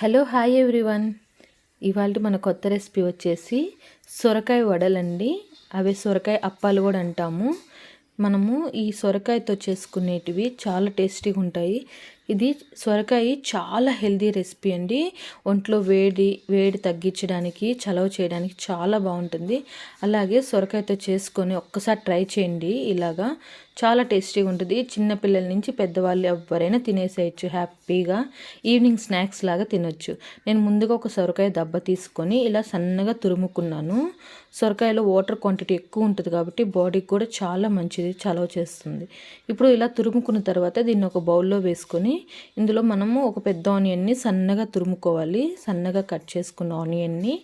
Hello hi everyone. ఇవాళ మన కొత్త రెసిపీ వచ్చేసి సొరకాయ వడలండి. అవే సొరకాయ అప్పాలు కూడా అంటాము. మనము ఈ సొరకాయతో చేసుకునేటివి చాలా టేస్టీగా ఉంటాయి. ఇది సొరకాయ చాలా హెల్దీ రెసిపీ అండి. ఒంట్లో వేడి వేడి తగ్గించడానికి చలవ చేయడానికి చాలా బాగుంటుంది. అలాగే సొరకాయతో చేసుకొని ఒక్కసారి ట్రై చేయండి ఇలాగా. చాలా టేస్టీగా ఉంటుంది. చిన్నపిల్లల నుంచి పెద్దవాళ్ళు ఎవరైనా తినేసేయచ్చు హ్యాపీగా. ఈవినింగ్ స్నాక్స్ లాగా తినొచ్చు. నేను ముందుగా ఒక సొరకాయ దెబ్బ తీసుకొని ఇలా సన్నగా తురుముకున్నాను. సొరకాయలో వాటర్ క్వాంటిటీ ఎక్కువ ఉంటుంది కాబట్టి బాడీకి కూడా చాలా మంచిది చలవ చేస్తుంది. ఇప్పుడు ఇలా తురుముకున్న తర్వాత దీన్ని ఒక బౌల్లో వేసుకొని ఇందులో మనము ఒక పెద్ద ఆనియన్ని సన్నగా తురుముకోవాలి. సన్నగా కట్ చేసుకున్న ఆనియన్ని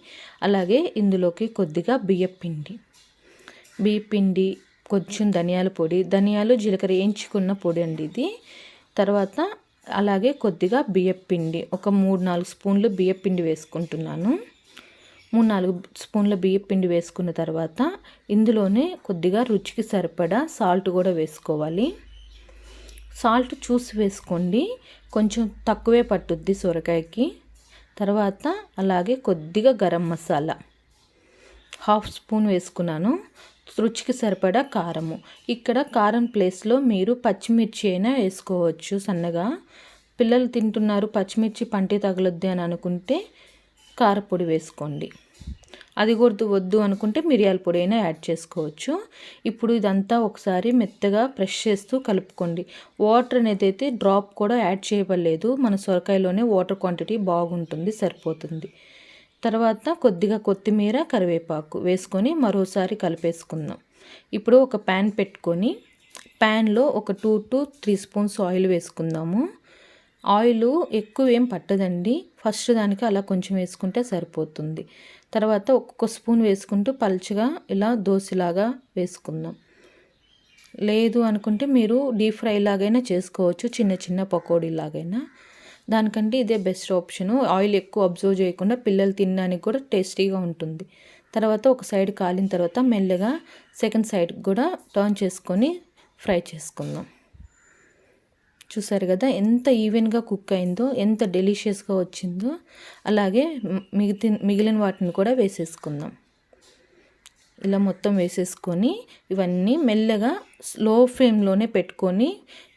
అలాగే ఇందులోకి కొద్దిగా బియ్యపిండి. బియ్యపిండి కొంచెం ధనియాల పొడి. ధనియాలు జీలకర్ర వేయించుకున్న పొడి అండి ఇది. తర్వాత అలాగే కొద్దిగా బియ్యపిండి. ఒక మూడు నాలుగు స్పూన్లు బియ్యపిండి వేసుకుంటున్నాను. మూడు నాలుగు స్పూన్ల బియ్యపిండి వేసుకున్న తర్వాత ఇందులోనే కొద్దిగా రుచికి సరిపడా సాల్ట్ కూడా వేసుకోవాలి. సాల్ట్ చూసి వేసుకోండి. కొంచెం తక్కువే పట్టుద్ది సొరకాయకి. తర్వాత అలాగే కొద్దిగా గరం మసాలా. హాఫ్ స్పూన్ వేసుకున్నాను. రుచికి సరిపడా కారము. ఇక్కడ కారం ప్లేస్లో మీరు పచ్చిమిర్చి అయినా వేసుకోవచ్చు సన్నగా. పిల్లలు తింటున్నారు పచ్చిమిర్చి పంటి తగలొద్ది అని అనుకుంటే కారపొడి వేసుకోండి. అది కూడా వద్దు అనుకుంటే మిరియాల పొడి అయినా యాడ్ చేసుకోవచ్చు. ఇప్పుడు ఇదంతా ఒకసారి మెత్తగా ప్రెష్ చేస్తూ కలుపుకోండి. వాటర్ అనేది అయితే డ్రాప్ కూడా యాడ్ చేయబడలేదు. మన సొరకాయలోనే వాటర్ క్వాంటిటీ బాగుంటుంది సరిపోతుంది. తర్వాత కొద్దిగా కొత్తిమీర కరివేపాకు వేసుకొని మరోసారి కలిపేసుకుందాం. ఇప్పుడు ఒక ప్యాన్ పెట్టుకొని ప్యాన్లో ఒక two to three spoons oil వేసుకుందాము. ఆయిల్ ఎక్కువ ఏం పట్టదండి. ఫస్ట్ దానికి అలా కొంచెం వేసుకుంటే సరిపోతుంది. తర్వాత ఒక్కొక్క స్పూన్ వేసుకుంటూ పల్చగా ఇలా దోశలాగా వేసుకుందాం. లేదు అనుకుంటే మీరు డీప్ ఫ్రై లాగైనా చేసుకోవచ్చు చిన్న చిన్న పకోడీలాగైనా దానికంటే ఇదే బెస్ట్ ఆప్షన్. ఆయిల్ ఎక్కువ అబ్జర్వ్ చేయకుండా పిల్లలు తినడానికి కూడా టేస్టీగా ఉంటుంది. తర్వాత ఒక సైడ్ కాలిన తర్వాత మెల్లగా సెకండ్ సైడ్ కూడా టర్న్ చేసుకొని ఫ్రై చేసుకుందాం. చూసారు కదా ఎంత ఈవెన్గా కుక్ అయిందో ఎంత డెలిషియస్గా వచ్చిందో అలాగే మిగిలి మిగిలిన వాటిని కూడా వేసేసుకుందాం. ఇలా మొత్తం వేసేసుకొని ఇవన్నీ మెల్లగా స్లో ఫ్లేమ్లోనే పెట్టుకొని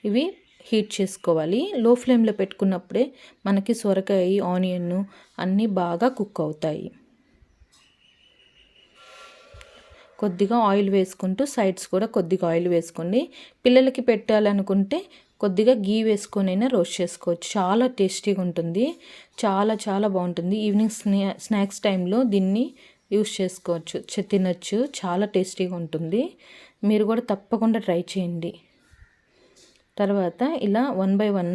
ఇవి హీట్ చేసుకోవాలి. లో ఫ్లేమ్లో పెట్టుకున్నప్పుడే మనకి సొరకాయ ఆనియన్ అన్నీ బాగా కుక్ అవుతాయి. కొద్దిగా ఆయిల్ వేసుకుంటూ సైడ్స్ కూడా కొద్దిగా ఆయిల్ వేసుకోండి. పిల్లలకి పెట్టాలనుకుంటే కొద్దిగా గీ వేసుకొనైనా రోస్ట్ చేసుకోవచ్చు. చాలా టేస్టీగా ఉంటుంది. చాలా చాలా బాగుంటుంది. ఈవినింగ్ స్నా స్నాక్స్ టైంలో దీన్ని యూస్ చేసుకోవచ్చు. తినచ్చు చాలా టేస్టీగా ఉంటుంది. మీరు కూడా తప్పకుండా ట్రై చేయండి. తర్వాత ఇలా వన్ బై వన్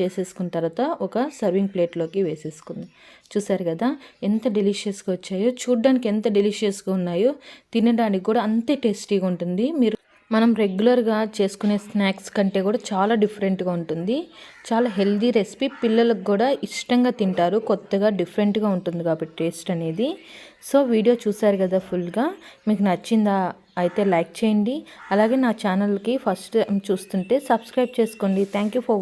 చేసేసుకున్న తర్వాత ఒక సర్వింగ్ ప్లేట్లోకి వేసేసుకుంది. చూసారు కదా ఎంత డెలిషియస్గా వచ్చాయో చూడ్డానికి ఎంత డెలిషియస్గా ఉన్నాయో తినడానికి కూడా అంతే టేస్టీగా ఉంటుంది. మీరు మనం రెగ్యులర్గా చేసుకునే స్నాక్స్ కంటే కూడా చాలా డిఫరెంట్గా ఉంటుంది. చాలా హెల్దీ రెసిపీ పిల్లలకు కూడా ఇష్టంగా తింటారు. కొత్తగా డిఫరెంట్గా ఉంటుంది కాబట్టి టేస్ట్ అనేది. సో వీడియో చూసారు కదా ఫుల్గా మీకు నచ్చిందా అయితే లైక్ చేయండి. అలాగే నా ఛానల్కి ఫస్ట్ చూస్తుంటే సబ్స్క్రైబ్ చేసుకోండి. Thank you for